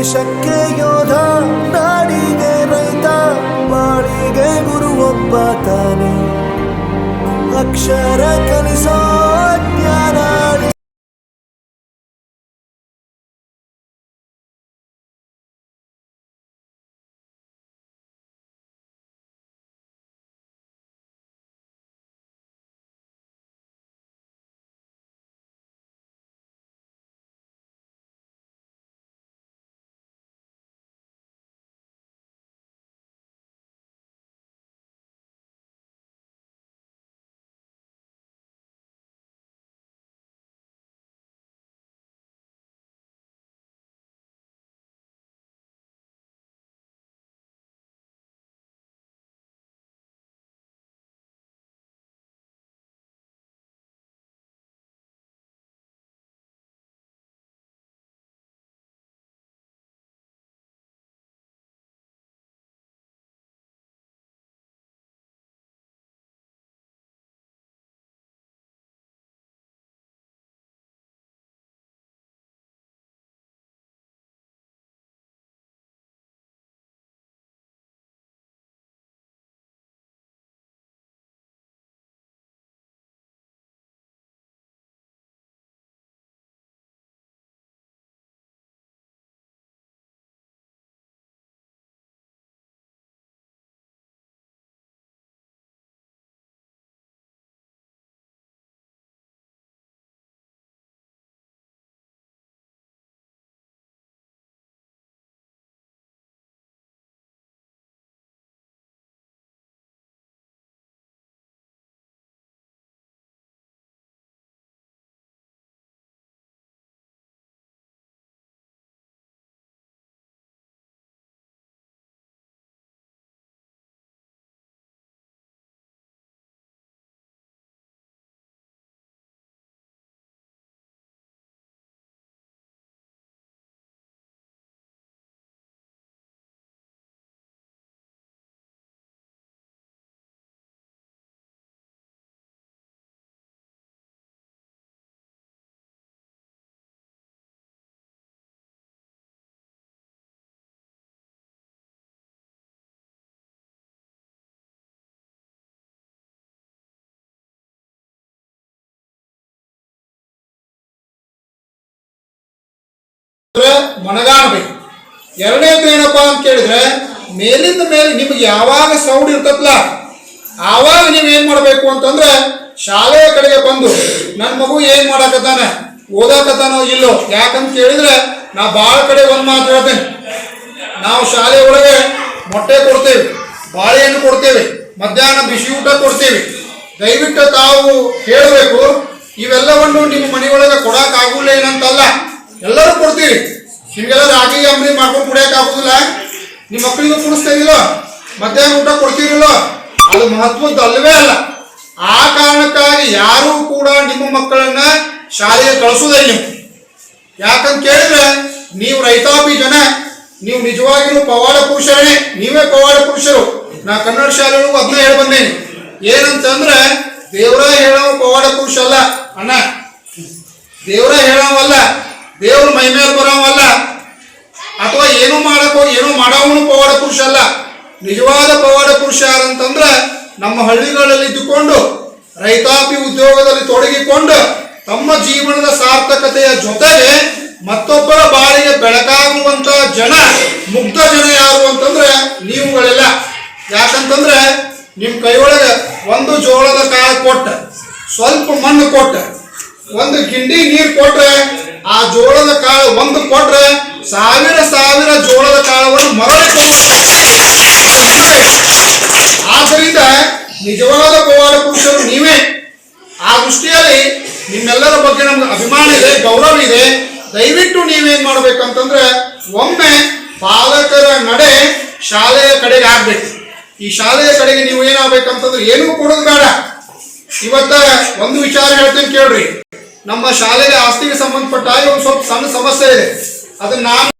ದೇಶಕ್ಕೆ ಯೋಧ ನಾಡಿಗೆ ರೈತ ಬಾಳಿಗೆ ಒಬ್ಬ ತಾನೆ. ಅಕ್ಷರ ಕಲಿಸೋ ಮನಗಾಣಬೇಕು. ಎರಡನೇದು ಏನಪ್ಪ ಅಂತ ಕೇಳಿದ್ರೆ, ಮೇಲಿಂದ ಮೇಲೆ ನಿಮ್ಗೆ ಯಾವಾಗ ಸೌಂಡ್ ಇರ್ತತ್ಲ ಆವಾಗ ನೀವು ಏನ್ ಮಾಡಬೇಕು ಅಂತಂದ್ರೆ, ಶಾಲೆಯ ಕಡೆಗೆ ಬಂದು ನನ್ನ ಮಗು ಏನ್ ಮಾಡಾಕತ್ತಾನೆ, ಓದಾಕತ್ತಾನೋ ಇಲ್ಲೋ, ಯಾಕಂತ ಕೇಳಿದ್ರೆ ನಾ ಭಾಳ ಕಡೆ ಒಂದ್ ಮಾತು ಹೇಳ್ತೇನೆ. ನಾವು ಶಾಲೆ ಒಳಗೆ ಮೊಟ್ಟೆ ಕೊಡ್ತೇವೆ, ಬಾಳೆಹಣ್ಣು ಕೊಡ್ತೇವೆ, ಮಧ್ಯಾಹ್ನ ಬಿಸಿ ಊಟ ಕೊಡ್ತೇವೆ. ದಯವಿಟ್ಟು ತಾವು ಹೇಳಬೇಕು, ಇವೆಲ್ಲವನ್ನು ನಿಮ್ಮ ಮನೆಯೊಳಗೆ ಕೊಡಕ್ ಆಗುಲ್ಲ ಏನಂತಲ್ಲ, ಎಲ್ಲರೂ ಕೊಡ್ತೀವಿ ನಿಮ್ಗೆಲ್ಲ ರಾಗಿ ಅಂಬಲಿ ಮಾಡ್ಕೊಂಡು ಕುಡಿಯಕ್ಕೆ ಆಗುದಿಲ್ಲ. ನಿಮ್ಮ ಮಕ್ಕಳಿಗೂ ಕುಡಿಸ್ತಾ ಮಧ್ಯಾಹ್ನ ಊಟ ಕೊಡ್ತೀರಿಲ್ಲ? ಅದು ಮಹತ್ವದ ಅಲ್ಲವೇ ಅಲ್ಲ. ಆ ಕಾರಣಕ್ಕಾಗಿ ಯಾರು ಕೂಡ ನಿಮ್ಮ ಮಕ್ಕಳನ್ನ ಶಾಲೆಗೆ ಕಳಿಸೋದೇ ನೀವು ಯಾಕಂತ ಕೇಳಿದ್ರೆ, ನೀವು ರೈತಾಪಿ ಜನ, ನೀವು ನಿಜವಾಗಿಯೂ ಪವಾಡ ಪುರುಷರೇ, ನೀವೇ ಪವಾಡ ಪುರುಷರು. ನಾ ಕನ್ನಡ ಶಾಲೆಗೂ ಅದನ್ನ ಹೇಳಿ ಬಂದೇನೆ. ಏನಂತಂದ್ರೆ, ದೇವರ ಹೇಳೋ ಪವಾಡ ಪುರುಷ ಅಲ್ಲ ಅಣ್ಣ. ದೇವರ ಹೇಳೋವಲ್ಲ ದೇವ್ರ ಮೈ ಮೇಲೆ ಬರೋವಲ್ಲ? ಅಥವಾ ಏನು ಮಾಡಕ್ಕೋ ಏನು ಮಾಡೋವನು ಪವಾಡ ಪುರುಷ ಅಲ್ಲ. ನಿಜವಾದ ಪವಾಡ ಪುರುಷ ಯಾರಂತಂದ್ರೆ ನಮ್ಮ ಹಳ್ಳಿಗಳಲ್ಲಿ ಇದ್ದುಕೊಂಡು, ರೈತಾಪಿ ಉದ್ಯೋಗದಲ್ಲಿ ತೊಡಗಿಕೊಂಡು, ತಮ್ಮ ಜೀವನದ ಸಾರ್ಥಕತೆಯ ಜೊತೆಗೆ ಮತ್ತೊಬ್ಬರ ಬಾಳಿಗೆ ಬೆಳಕಾಗುವಂತ ಜನ, ಮುಗ್ಧ ಜನ ಯಾರು ಅಂತಂದ್ರೆ ನೀವುಗಳೆಲ್ಲ. ಯಾಕಂತಂದ್ರೆ ನಿಮ್ಮ ಕೈಯೊಳಗೆ ಒಂದು ಜೋಳದ ಕಾಳು ಕೊಟ್ಟ, ಸ್ವಲ್ಪ ಮಣ್ಣು ಕೊಟ್ಟ ಒಂದು ಗಿಂಡಿ ನೀರು ಕೊಟ್ರೆ, ಆ ಜೋಳದ ಕಾಳು ಒಂದು ಕೊಟ್ರೆ, ಸಾವಿರ ಸಾವಿರ ಜೋಳದ ಕಾಳವನ್ನು ಮರಳಿ ಆದ್ದರಿಂದ ನಿಜವಾದ ಪವಾಡ ಪುರುಷರು ನೀವೇ. ಆ ದೃಷ್ಟಿಯಲ್ಲಿ ನಿಮ್ಮೆಲ್ಲರ ಬಗ್ಗೆ ನಮ್ಗೆ ಅಭಿಮಾನ ಇದೆ, ಗೌರವ ಇದೆ. ದಯವಿಟ್ಟು ನೀವೇನ್ ಮಾಡ್ಬೇಕಂತಂದ್ರೆ, ಒಮ್ಮೆ ಪಾಲಕರ ನಡೆ ಶಾಲೆಯ ಕಡೆಗೆ ಆಗ್ಬೇಕು. ಈ ಶಾಲೆಯ ಕಡೆಗೆ ನೀವು ಏನಾಗ್ಬೇಕಂತಂದ್ರೆ ಏನೂ ಕೊಡೋದು ಬೇಡ. ಇವತ್ತ ಒಂದು ವಿಚಾರ ಹೇಳ್ತೀನಿ ಕೇಳ್ರಿ. ನಮ್ಮ ಶಾಲೆಗೆ ಆಸ್ತಿಗೆ ಸಂಬಂಧಪಟ್ಟ ಒಂದು ಸ್ವಲ್ಪ ಸಣ್ಣ ಸಮಸ್ಯೆ ಇದೆ. ಅದನ್ನ ನಾನು